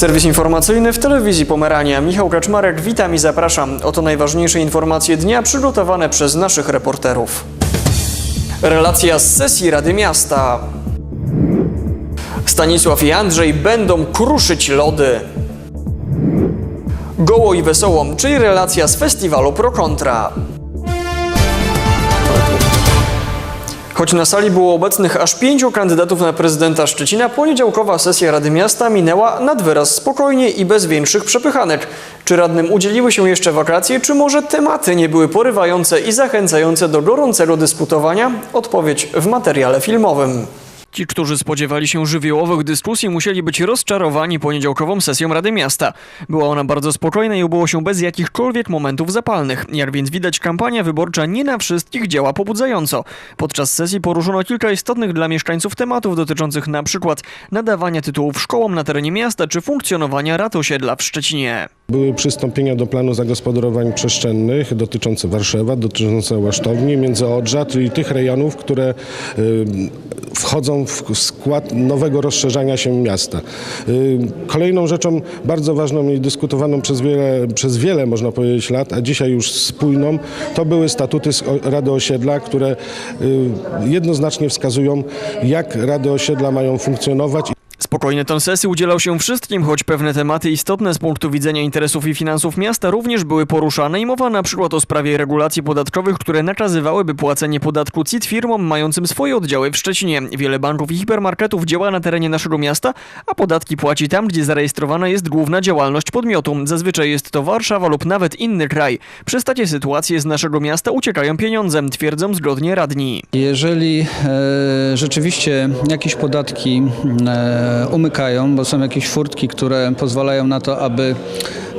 Serwis informacyjny w telewizji Pomerania. Michał Kaczmarek, witam i zapraszam. Oto najważniejsze informacje dnia przygotowane przez naszych reporterów. Relacja z sesji Rady Miasta. Stanisław i Andrzej będą kruszyć lody. Goło i wesoło, czyli relacja z festiwalu Pro Choć na sali było obecnych aż pięciu kandydatów na prezydenta Szczecina, poniedziałkowa sesja Rady Miasta minęła nad wyraz spokojnie i bez większych przepychanek. Czy radnym udzieliły się jeszcze wakacje, czy może tematy nie były porywające i zachęcające do gorącego dyskutowania? Odpowiedź w materiale filmowym. Ci, którzy spodziewali się żywiołowych dyskusji, musieli być rozczarowani poniedziałkową sesją Rady Miasta. Była ona bardzo spokojna i ubyło się bez jakichkolwiek momentów zapalnych. Jak więc widać, kampania wyborcza nie na wszystkich działa pobudzająco. Podczas sesji poruszono kilka istotnych dla mieszkańców tematów dotyczących na przykład nadawania tytułów szkołom na terenie miasta czy funkcjonowania rat osiedla w Szczecinie. Były przystąpienia do planu zagospodarowań przestrzennych dotyczące Warszawa, dotyczące Łasztowni, Międzyodrza, czyli tych rejonów, które y, wchodzą w skład nowego rozszerzania się miasta. Y, Kolejną rzeczą bardzo ważną i dyskutowaną przez wiele, przez wiele można powiedzieć lat, a dzisiaj już spójną, to były statuty Rady Osiedla, które y, jednoznacznie wskazują, jak Rady Osiedla mają funkcjonować Spokojny ton sesji udzielał się wszystkim, choć pewne tematy istotne z punktu widzenia interesów i finansów miasta również były poruszane i mowa przykład o sprawie regulacji podatkowych, które nakazywałyby płacenie podatku CIT firmom mającym swoje oddziały w Szczecinie. Wiele banków i hipermarketów działa na terenie naszego miasta, a podatki płaci tam, gdzie zarejestrowana jest główna działalność podmiotu. Zazwyczaj jest to Warszawa lub nawet inny kraj. Przez takie sytuacje z naszego miasta uciekają pieniądze, twierdzą zgodnie radni. Jeżeli e, rzeczywiście jakieś podatki e, umykają, bo są jakieś furtki, które pozwalają na to, aby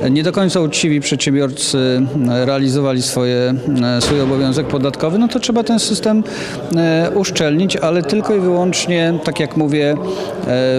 nie do końca uczciwi przedsiębiorcy realizowali swoje, e, swój obowiązek podatkowy, no to trzeba ten system e, uszczelnić, ale tylko i wyłącznie, tak jak mówię, e,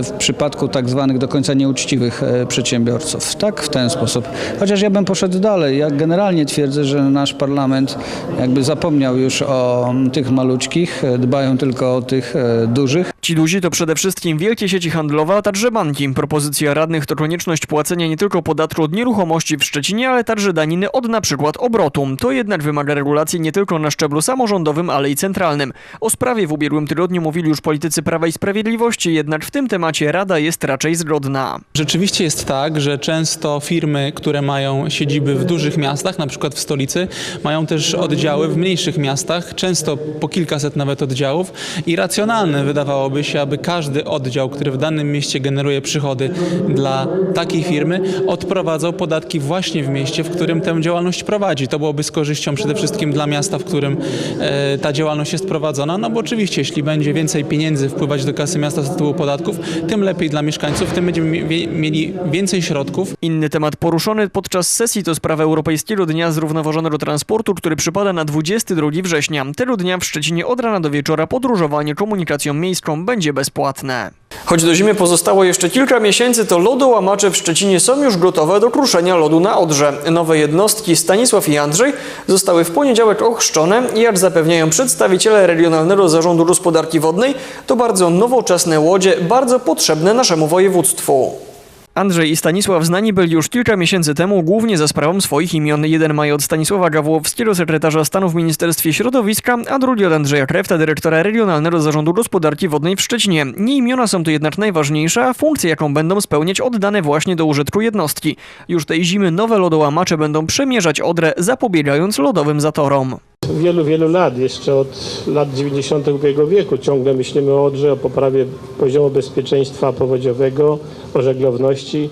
w przypadku tak zwanych do końca nieuczciwych przedsiębiorców. Tak, w ten sposób. Chociaż ja bym poszedł dalej. Ja generalnie twierdzę, że nasz parlament jakby zapomniał już o tych maluczkich, e, dbają tylko o tych dużych. Ci duzi to przede wszystkim wielkie sieci handlowe, a także banki. Propozycja radnych to konieczność płacenia nie tylko podatku od nieruchomości w Szczecinie, ale także daniny od przykład obrotu. To jednak wymaga regulacji nie tylko na szczeblu samorządowym, ale i centralnym. O sprawie w ubiegłym tygodniu mówili już politycy Prawa i Sprawiedliwości, jednak w tym temacie Rada jest raczej zgodna. Rzeczywiście jest tak, że często firmy, które mają siedziby w dużych miastach, przykład w stolicy, mają też oddziały w mniejszych miastach, często po kilkaset nawet oddziałów i racjonalne wydawałoby się, aby każdy oddział, który w danym mieście generuje przychody dla takiej firmy, odprowadzał podatki właśnie w mieście, w którym tę działalność prowadzi. To byłoby z korzyścią przede wszystkim dla miasta, w którym e, ta działalność jest prowadzona, no bo oczywiście, jeśli będzie więcej pieniędzy wpływać do kasy miasta z tytułu podatków, tym lepiej dla mieszkańców, tym będziemy mie- mieli więcej środków Inny temat poruszony podczas sesji to sprawa Europejskiego Dnia Zrównoważonego Transportu, który przypada na 22 września. Tego dnia w Szczecinie od rana do wieczora podróżowanie komunikacją miejską będzie bezpłatne. Choć do zimy pozostało jeszcze kilka miesięcy, to lodołamacze w Szczecinie są już gotowe do kruszenia lodu na Odrze. Nowe jednostki Stanisław i Andrzej zostały w poniedziałek ochrzczone i jak zapewniają przedstawiciele Regionalnego Zarządu Gospodarki Wodnej, to bardzo nowoczesne łodzie, bardzo potrzebne naszemu województwu. Andrzej i Stanisław znani byli już kilka miesięcy temu głównie za sprawą swoich imion. Jeden ma od Stanisława Gawłowskiego, sekretarza stanu w Ministerstwie Środowiska, a drugi od Andrzeja Krefta, dyrektora Regionalnego Zarządu Gospodarki Wodnej w Szczecinie. Nie imiona są tu jednak najważniejsze, a funkcje, jaką będą spełniać, oddane właśnie do użytku jednostki. Już tej zimy nowe lodołamacze będą przemierzać Odrę, zapobiegając lodowym zatorom. Wielu, wielu lat, jeszcze od lat 90. ubiegłego wieku ciągle myślimy o Odrze, o poprawie poziomu bezpieczeństwa powodziowego, o żeglowności,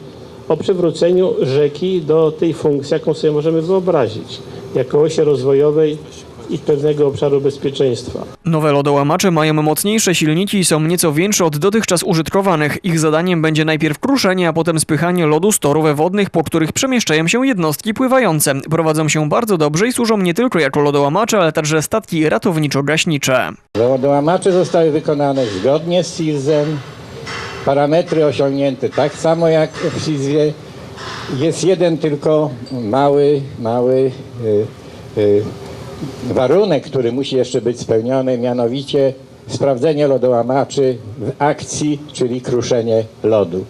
o przywróceniu rzeki do tej funkcji, jaką sobie możemy wyobrazić, jako osi rozwojowej i pewnego obszaru bezpieczeństwa. Nowe lodołamacze mają mocniejsze silniki i są nieco większe od dotychczas użytkowanych. Ich zadaniem będzie najpierw kruszenie, a potem spychanie lodu z torów wodnych, po których przemieszczają się jednostki pływające. Prowadzą się bardzo dobrze i służą nie tylko jako lodołamacze, ale także statki ratowniczo-gaśnicze. Lodołamacze zostały wykonane zgodnie z CIRS-em. Parametry osiągnięte tak samo jak w CIRS-ie. Jest jeden tylko mały, mały y, y, warunek, który musi jeszcze być spełniony, mianowicie sprawdzenie lodołamaczy w akcji, czyli kruszenie lodu.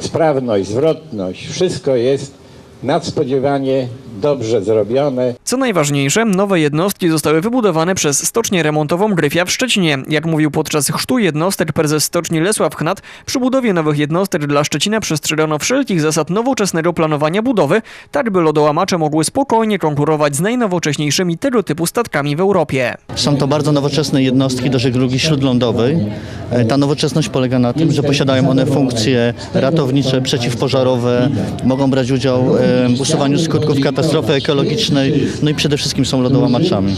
sprawność, zwrotność, wszystko jest nadspodziewanie dobrze zrobione. Co najważniejsze, nowe jednostki zostały wybudowane przez stocznię remontową Gryfia w Szczecinie. Jak mówił podczas chrztu jednostek prezes stoczni Lesław Chnat, przy budowie nowych jednostek dla Szczecina przestrzegono wszelkich zasad nowoczesnego planowania budowy, tak by lodołamacze mogły spokojnie konkurować z najnowocześniejszymi tego typu statkami w Europie. Są to bardzo nowoczesne jednostki do żeglugi śródlądowej. E, Ta nowoczesność polega na tym, że posiadają one funkcje ratownicze, przeciwpożarowe, mogą brać udział e, w usuwaniu skutków katastrofy ekologicznej, no i przede wszystkim są lodołamaczami.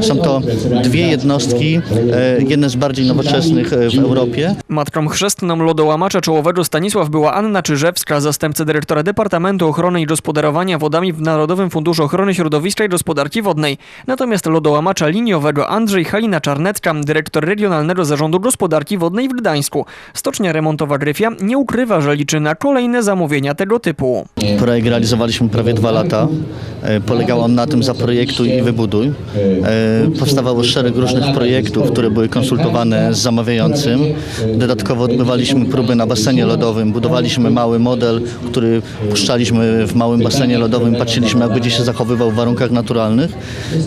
Są to dwie jednostki, e, jedne z bardziej nowoczesnych e, w Europie. Matką chrzestną lodołamacza czołowego Stanisław była Anna Czyżewska, zastępca dyrektora Departamentu Ochrony i Gospodarowania Wodami w Narodowym Funduszu Ochrony Środowiska i Gospodarki Wodnej. Natomiast lodołamacza liniowego Andrzej Halina Czarnecka, dyrektor Regionalnego Zarządu Gospodarki Wodnej w Gdańsku. Stocznia remontowa Gryfia nie ukrywa, że liczy na kolejne zamówienia tego typu. Projekt realizowaliśmy prawie dwa lata. E, Polegał on na tym zaprojektuj i wybuduj. E, Powstawało szereg różnych projektów, które były konsultowane z zamawiającym. Dodatkowo odbywaliśmy próby na basenie lodowym, budowaliśmy mały model, który puszczaliśmy w małym basenie lodowym, patrzyliśmy jak będzie się zachowywał w warunkach naturalnych.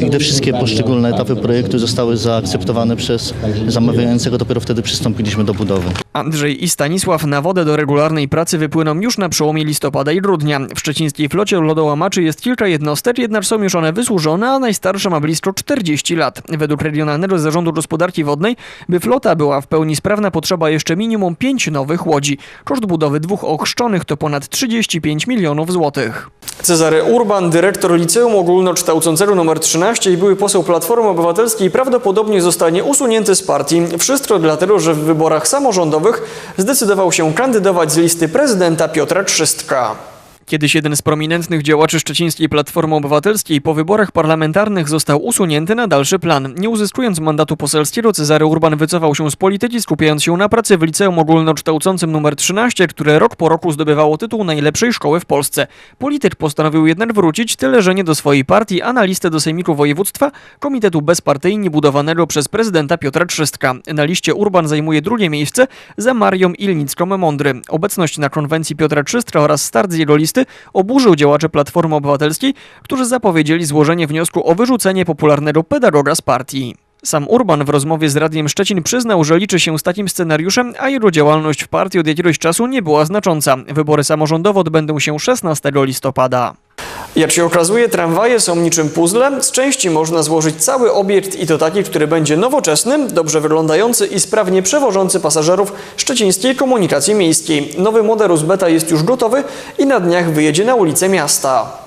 I gdy wszystkie poszczególne etapy projektu zostały zaakceptowane przez zamawiającego, dopiero wtedy przystąpiliśmy do budowy. Andrzej i Stanisław na wodę do regularnej pracy wypłyną już na przełomie listopada i grudnia. W szczecińskiej flocie lodołamaczy jest kilka jednostek, jednak są już one wysłużone, a najstarsza ma blisko 40 lat. Według Regionalnego Zarządu Gospodarki Wodnej, by flota była w pełni sprawna, potrzeba jeszcze minimum 5 nowych łodzi. Koszt budowy dwóch ochrzczonych to ponad 35 milionów złotych. Cezary Urban, dyrektor Liceum Ogólnokształcącego nr 13 i były poseł Platformy Obywatelskiej prawdopodobnie zostanie usunięty z partii. Wszystko dlatego, że w wyborach samorządowych zdecydował się kandydować z listy prezydenta Piotra Trzystka. Kiedyś jeden z prominentnych działaczy szczecińskiej Platformy Obywatelskiej po wyborach parlamentarnych został usunięty na dalszy plan. Nie uzyskując mandatu poselskiego, Cezary Urban wycofał się z polityki, skupiając się na pracy w liceum ogólnokształcącym nr 13, które rok po roku zdobywało tytuł najlepszej szkoły w Polsce. Polityk postanowił jednak wrócić, tyle że nie do swojej partii, a na listę do Sejmiku Województwa Komitetu Bezpartyjnie budowanego przez prezydenta Piotra Trzystka. Na liście Urban zajmuje drugie miejsce za Marią Ilnicką-Mądry. Obecność na konwencji Piotra Trzystka oraz start z jego listy oburzył działaczy Platformy Obywatelskiej, którzy zapowiedzieli złożenie wniosku o wyrzucenie popularnego pedagoga z partii. Sam Urban w rozmowie z Radiem Szczecin przyznał, że liczy się z takim scenariuszem, a jego działalność w partii od jakiegoś czasu nie była znacząca. Wybory samorządowe odbędą się 16 listopada. Jak się okazuje, tramwaje są niczym puzzle. Z części można złożyć cały obiekt i to taki, który będzie nowoczesny, dobrze wyglądający i sprawnie przewożący pasażerów szczecińskiej komunikacji miejskiej. Nowy model Beta jest już gotowy i na dniach wyjedzie na ulicę miasta.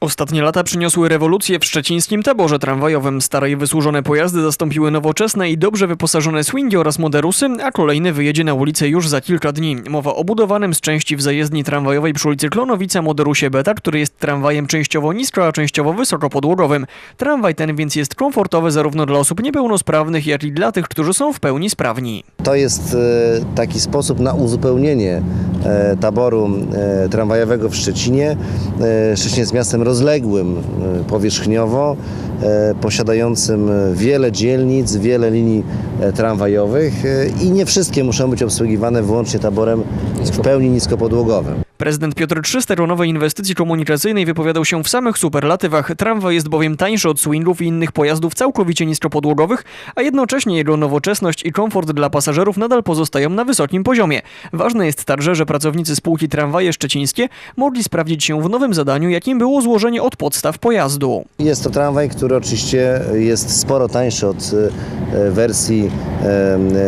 Ostatnie lata przyniosły rewolucję w szczecińskim taborze tramwajowym. Stare i wysłużone pojazdy zastąpiły nowoczesne i dobrze wyposażone swingi oraz moderusy, a kolejny wyjedzie na ulicę już za kilka dni. Mowa o budowanym z części w zajezdni tramwajowej przy ulicy Klonowica moderusie Beta, który jest tramwajem częściowo nisko, a częściowo wysokopodłogowym. Tramwaj ten więc jest komfortowy zarówno dla osób niepełnosprawnych, jak i dla tych, którzy są w pełni sprawni. To jest e, taki sposób na uzupełnienie e, taboru e, tramwajowego w Szczecinie. Szczecin jest miastem rozległym e, powierzchniowo, e, posiadającym wiele dzielnic, wiele linii e, tramwajowych i nie wszystkie muszą być obsługiwane wyłącznie taborem w pełni niskopodłogowym. Prezydent Piotr Trzyster o nowej inwestycji komunikacyjnej wypowiadał się w samych superlatywach. Tramwaj jest bowiem tańszy od swingów i innych pojazdów całkowicie niskopodłogowych, a jednocześnie jego nowoczesność i komfort dla pasażerów nadal pozostają na wysokim poziomie. Ważne jest także, że pracownicy spółki Tramwaje Szczecińskie mogli sprawdzić się w nowym zadaniu, jakim było złożenie od podstaw pojazdu. Jest to tramwaj, który oczywiście jest sporo tańszy od e, wersji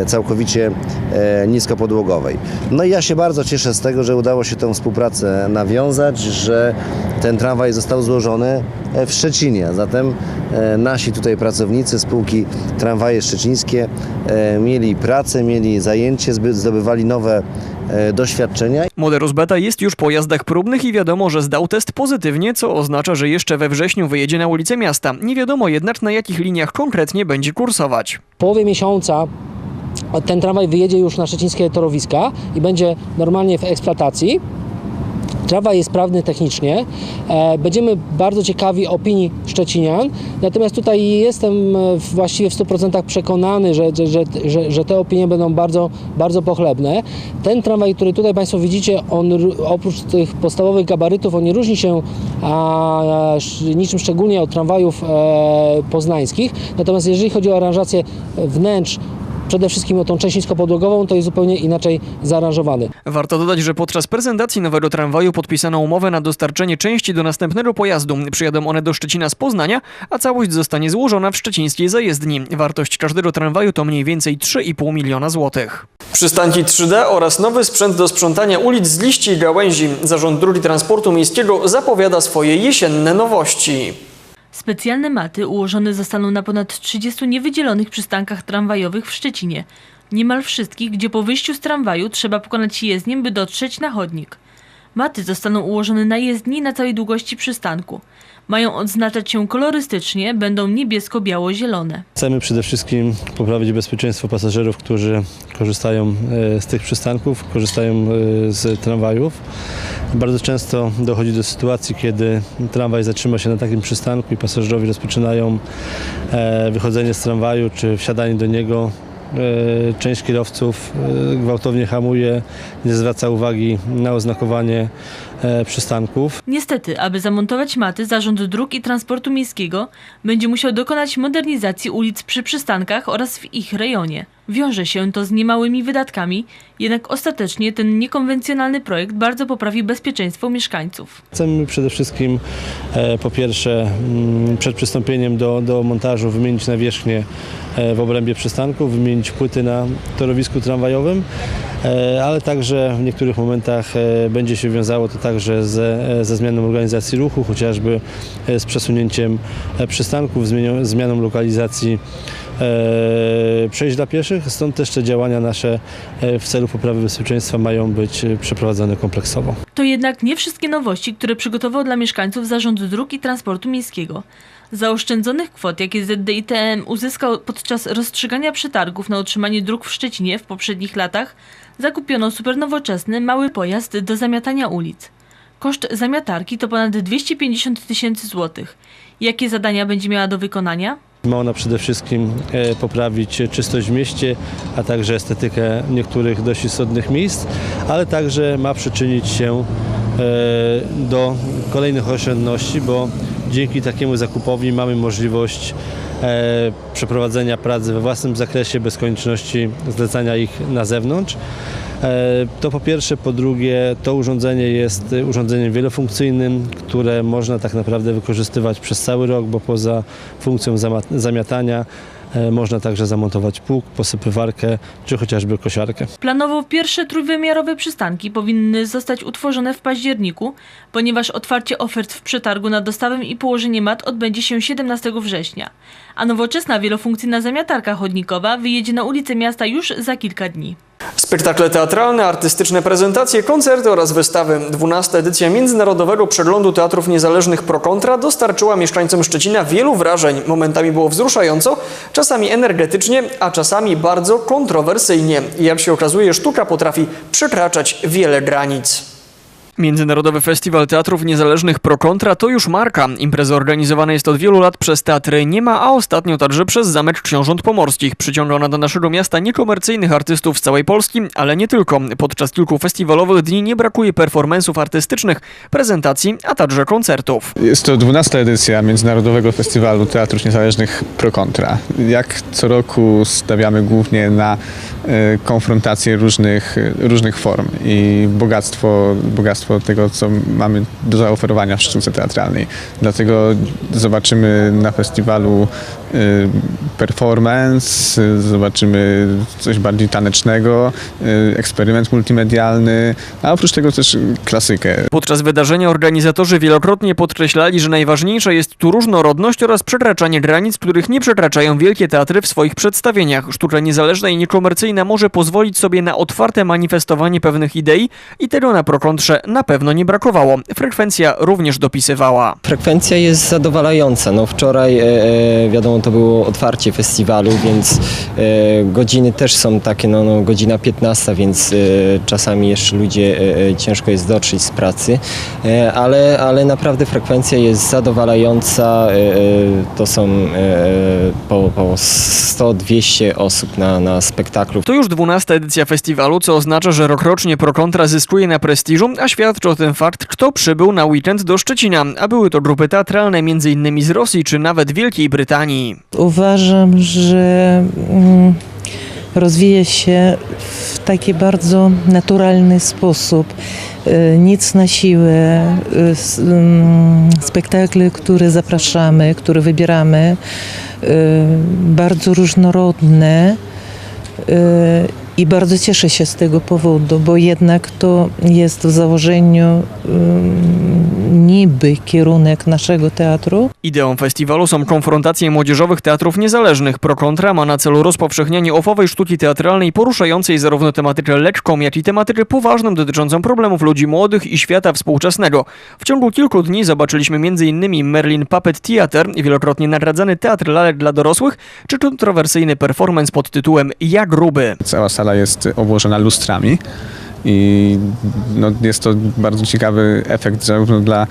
całkowicie e, niskopodłogowej. No i ja się bardzo cieszę z tego, że udało się tę współpracę nawiązać, że ten tramwaj został złożony e, w Szczecinie. A Zatem e, nasi tutaj pracownicy spółki Tramwaje Szczecińskie e, mieli pracę, mieli zajęcie, zdobywali nowe doświadczenia. Moderus Beta jest już po jazdach próbnych i wiadomo, że zdał test pozytywnie, co oznacza, że jeszcze we wrześniu wyjedzie na ulicę miasta. Nie wiadomo jednak na jakich liniach konkretnie będzie kursować. W połowie miesiąca ten tramwaj wyjedzie już na szczecińskie torowiska i będzie normalnie w eksploatacji. Tramwaj jest sprawny technicznie. E, Będziemy bardzo ciekawi opinii Szczecinian, natomiast tutaj jestem e, właściwie w 100% przekonany, że, że, że, że, te opinie będą bardzo, bardzo pochlebne. Ten tramwaj, który tutaj Państwo widzicie, on ró- oprócz tych podstawowych gabarytów, on nie różni się a, niczym szczególnie od tramwajów e, poznańskich. Natomiast jeżeli chodzi o aranżację wnętrz, przede wszystkim o tą część niskopodłogową, to jest zupełnie inaczej zaaranżowany. Warto dodać, że podczas prezentacji nowego tramwaju podpisano umowę na dostarczenie części do następnego pojazdu. Przyjadą one do Szczecina z Poznania, a całość zostanie złożona w szczecińskiej zajezdni. Wartość każdego tramwaju to mniej więcej 3,5 miliona złotych. Przystanki 3D oraz nowy sprzęt do sprzątania ulic z liści i gałęzi. Zarząd Drogi Transportu Miejskiego zapowiada swoje jesienne nowości. Specjalne maty ułożone zostaną na ponad 30 niewydzielonych przystankach tramwajowych w Szczecinie. Niemal wszystkich, gdzie po wyjściu z tramwaju trzeba pokonać jezdnię, by dotrzeć na chodnik. Maty zostaną ułożone na jezdni na całej długości przystanku. Mają odznaczać się kolorystycznie, będą niebiesko-biało-zielone. Chcemy przede wszystkim poprawić bezpieczeństwo pasażerów, którzy korzystają e, z tych przystanków, korzystają e, z tramwajów. Bardzo często dochodzi do sytuacji, kiedy tramwaj zatrzyma się na takim przystanku i pasażerowie rozpoczynają e, wychodzenie z tramwaju czy wsiadanie do niego. Część kierowców gwałtownie hamuje, nie zwraca uwagi na oznakowanie przystanków. Niestety, aby zamontować maty, Zarząd Dróg i Transportu Miejskiego będzie musiał dokonać modernizacji ulic przy przystankach oraz w ich rejonie. Wiąże się to z niemałymi wydatkami, jednak ostatecznie ten niekonwencjonalny projekt bardzo poprawi bezpieczeństwo mieszkańców. Chcemy przede wszystkim e, po pierwsze mm, przed przystąpieniem do, do montażu wymienić nawierzchnię e, w obrębie przystanku, wymienić płyty na torowisku tramwajowym, e, ale także w niektórych momentach e, będzie się wiązało to także ze, ze zmianą organizacji ruchu, chociażby e, z przesunięciem e, przystanków, zmienią, zmianą lokalizacji e, przejść dla pieszych, stąd też te działania nasze w celu poprawy bezpieczeństwa mają być e, przeprowadzone kompleksowo. To jednak nie wszystkie nowości, które przygotował dla mieszkańców Zarząd Dróg i Transportu Miejskiego. Zaoszczędzonych kwot, jakie ZDITM uzyskał podczas rozstrzygania przetargów na utrzymanie dróg w Szczecinie w poprzednich latach, zakupiono supernowoczesny, mały pojazd do zamiatania ulic. Koszt zamiatarki to ponad 250 tysięcy złotych. Jakie zadania będzie miała do wykonania? Ma ona przede wszystkim e, poprawić czystość w mieście, a także estetykę niektórych dość istotnych miejsc, ale także ma przyczynić się e, do kolejnych oszczędności, bo dzięki takiemu zakupowi mamy możliwość e, przeprowadzenia prac we własnym zakresie bez konieczności zlecania ich na zewnątrz. E, To po pierwsze, po drugie to urządzenie jest urządzeniem wielofunkcyjnym, które można tak naprawdę wykorzystywać przez cały rok, bo poza funkcją zamiatania e, można także zamontować pług, posypywarkę czy chociażby kosiarkę. Planowo pierwsze trójwymiarowe przystanki powinny zostać utworzone w październiku, ponieważ otwarcie ofert w przetargu na dostawę i położenie mat odbędzie się 17 września, a nowoczesna wielofunkcyjna zamiatarka chodnikowa wyjedzie na ulice miasta już za kilka dni. Spektakle teatralne, artystyczne prezentacje, koncerty oraz wystawy. 12. edycja Międzynarodowego Przeglądu Teatrów Niezależnych Pro Kontra dostarczyła mieszkańcom Szczecina wielu wrażeń. Momentami było wzruszająco, czasami energetycznie, a czasami bardzo kontrowersyjnie. Jak się okazuje, sztuka potrafi przekraczać wiele granic. Międzynarodowy Festiwal Teatrów Niezależnych Pro Kontra to już marka. Impreza organizowana jest od wielu lat przez Teatry Nie ma, a ostatnio także przez Zamek Książąt Pomorskich. Przyciąga ona do naszego miasta niekomercyjnych artystów z całej Polski, ale nie tylko. Podczas kilku festiwalowych dni nie brakuje performansów artystycznych, prezentacji, a także koncertów. Jest to 12 edycja Międzynarodowego Festiwalu Teatrów Niezależnych Pro Contra. Jak co roku stawiamy głównie na e, konfrontację różnych, różnych form i bogactwo, bogactwo tego, co mamy do zaoferowania w sztuce teatralnej. Dlatego zobaczymy na festiwalu e, performance, zobaczymy coś bardziej tanecznego, e, eksperyment multimedialny, a oprócz tego też klasykę. Podczas wydarzenia organizatorzy wielokrotnie podkreślali, że najważniejsza jest tu różnorodność oraz przekraczanie granic, których nie przekraczają wielkie teatry w swoich przedstawieniach. Sztuka niezależna i niekomercyjna może pozwolić sobie na otwarte manifestowanie pewnych idei i tego na prokontrze na pewno nie brakowało. Frekwencja również dopisywała. Frekwencja jest zadowalająca. No wczoraj, e, e, wiadomo, to było otwarcie festiwalu, więc e, godziny też są takie, no, no godzina 15, więc e, czasami jeszcze ludzie e, e, ciężko jest dotrzeć z pracy, e, ale, ale naprawdę frekwencja jest zadowalająca. E, e, to są e, po, po 100-200 osób na, na spektaklu. To już 12 edycja festiwalu, co oznacza, że rokrocznie ProKontra zyskuje na prestiżu, a świadczy o tym fakt, kto przybył na weekend do Szczecina, a były to grupy teatralne m.in. z Rosji czy nawet Wielkiej Brytanii. Uważam, że mm, rozwija się w taki bardzo naturalny sposób. E, Nic na siłę. s- mm, Spektakle, które zapraszamy, które wybieramy, e, bardzo różnorodne. I bardzo cieszę się z tego powodu, bo jednak to jest w założeniu mm, niby kierunek naszego teatru, Ideą festiwalu są konfrontacje młodzieżowych teatrów niezależnych. ProKontra ma na celu rozpowszechnianie ofowej sztuki teatralnej poruszającej zarówno tematykę lekką, jak i tematykę poważną dotyczącą problemów ludzi młodych i świata współczesnego. W ciągu kilku dni zobaczyliśmy m.in. Merlin Puppet Theater, wielokrotnie nagradzany teatr lalek dla dorosłych, czy kontrowersyjny performance pod tytułem Ja gruby. Cała sala jest obłożona lustrami i no, jest to bardzo ciekawy efekt zarówno dla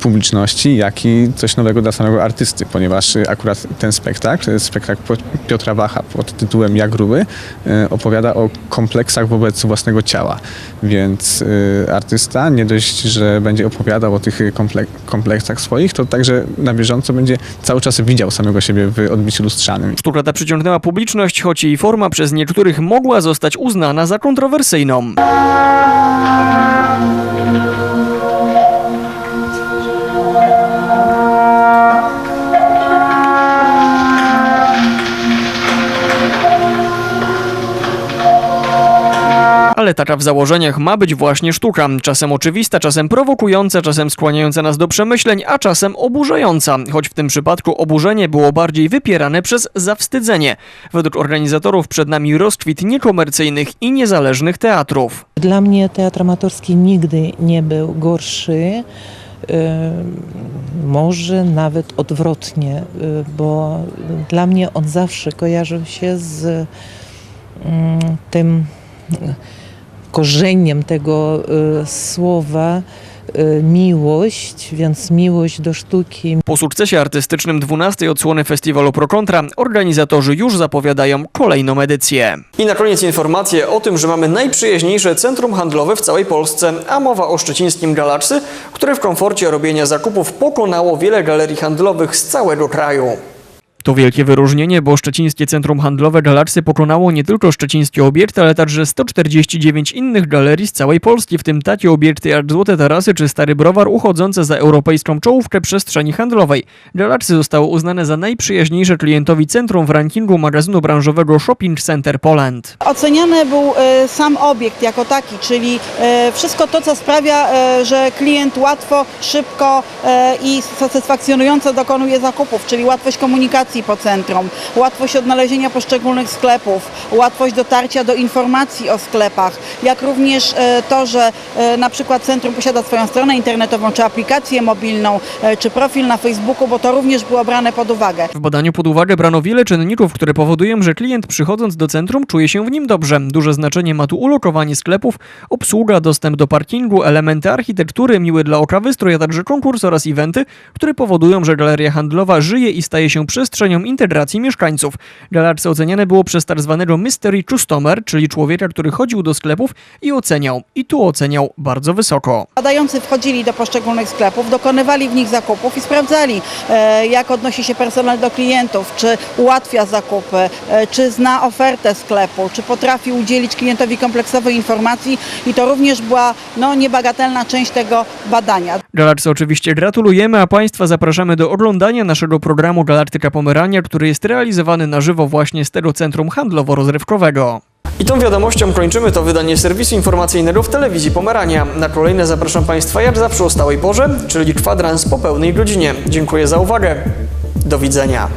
publiczności, jak i coś nowego dla samego artysty, ponieważ akurat ten spektakl, spektakl Piotra Wacha pod tytułem Ja gruby, y, opowiada o kompleksach wobec własnego ciała. Więc y, artysta nie dość, że będzie opowiadał o tych komplek- kompleksach swoich, to także na bieżąco będzie cały czas widział samego siebie w odbiciu lustrzanym. Sztuka ta przyciągnęła publiczność, choć jej forma przez niektórych mogła zostać uznana za kontrowersyjną. Ale taka w założeniach ma być właśnie sztuka. Czasem oczywista, czasem prowokująca, czasem skłaniająca nas do przemyśleń, a czasem oburzająca. Choć w tym przypadku oburzenie było bardziej wypierane przez zawstydzenie. Według organizatorów przed nami rozkwit niekomercyjnych i niezależnych teatrów. Dla mnie teatr amatorski nigdy nie był gorszy. e, Może nawet odwrotnie, e, bo dla mnie on zawsze kojarzył się z mm, tym korzeniem tego e, słowa e, miłość, więc miłość do sztuki, Po sukcesie artystycznym 12 odsłony festiwalu ProKontra organizatorzy już zapowiadają kolejną edycję. I na koniec informacje o tym, że mamy najprzyjaźniejsze centrum handlowe w całej Polsce, a mowa o szczecińskim Galaxy, które w komforcie robienia zakupów pokonało wiele galerii handlowych z całego kraju. To wielkie wyróżnienie, bo szczecińskie centrum handlowe Galaxy pokonało nie tylko szczecińskie obiekty, ale także 149 innych galerii z całej Polski, w tym takie obiekty jak Złote Tarasy czy Stary Browar uchodzące za europejską czołówkę przestrzeni handlowej. Galaxy zostało uznane za najprzyjaźniejsze klientowi centrum w rankingu magazynu branżowego Shopping Center Poland. Oceniany był e, sam obiekt jako taki, czyli e, wszystko to, co sprawia, e, że klient łatwo, szybko i satysfakcjonująco dokonuje zakupów, czyli łatwość komunikacji po centrum, łatwość odnalezienia poszczególnych sklepów, łatwość dotarcia do informacji o sklepach, jak również e, to, że e, na przykład centrum posiada swoją stronę internetową, czy aplikację mobilną, e, czy profil na Facebooku, bo to również było brane pod uwagę. W badaniu pod uwagę brano wiele czynników, które powodują, że klient przychodząc do centrum czuje się w nim dobrze. Duże znaczenie ma tu ulokowanie sklepów, obsługa, dostęp do parkingu, elementy architektury, miły dla oka wystrój, a także konkurs oraz eventy, które powodują, że galeria handlowa żyje i staje się przestrzenią integracji mieszkańców. Galarce oceniane było przez tak zwanego mystery customer, czyli człowieka, który chodził do sklepów i oceniał. I tu oceniał bardzo wysoko. Badający wchodzili do poszczególnych sklepów, dokonywali w nich zakupów i sprawdzali, e, jak odnosi się personel do klientów, czy ułatwia zakupy, e, czy zna ofertę sklepu, czy potrafi udzielić klientowi kompleksowej informacji i to również była no, niebagatelna część tego badania. Galarce oczywiście gratulujemy, a Państwa zapraszamy do oglądania naszego programu Galaktyka Pomerania, który jest realizowany na żywo właśnie z tego centrum handlowo-rozrywkowego. I tą wiadomością kończymy to wydanie serwisu informacyjnego w telewizji Pomerania. Na kolejne zapraszam Państwa jak zawsze o stałej porze, czyli kwadrans po pełnej godzinie. Dziękuję za uwagę. Do widzenia.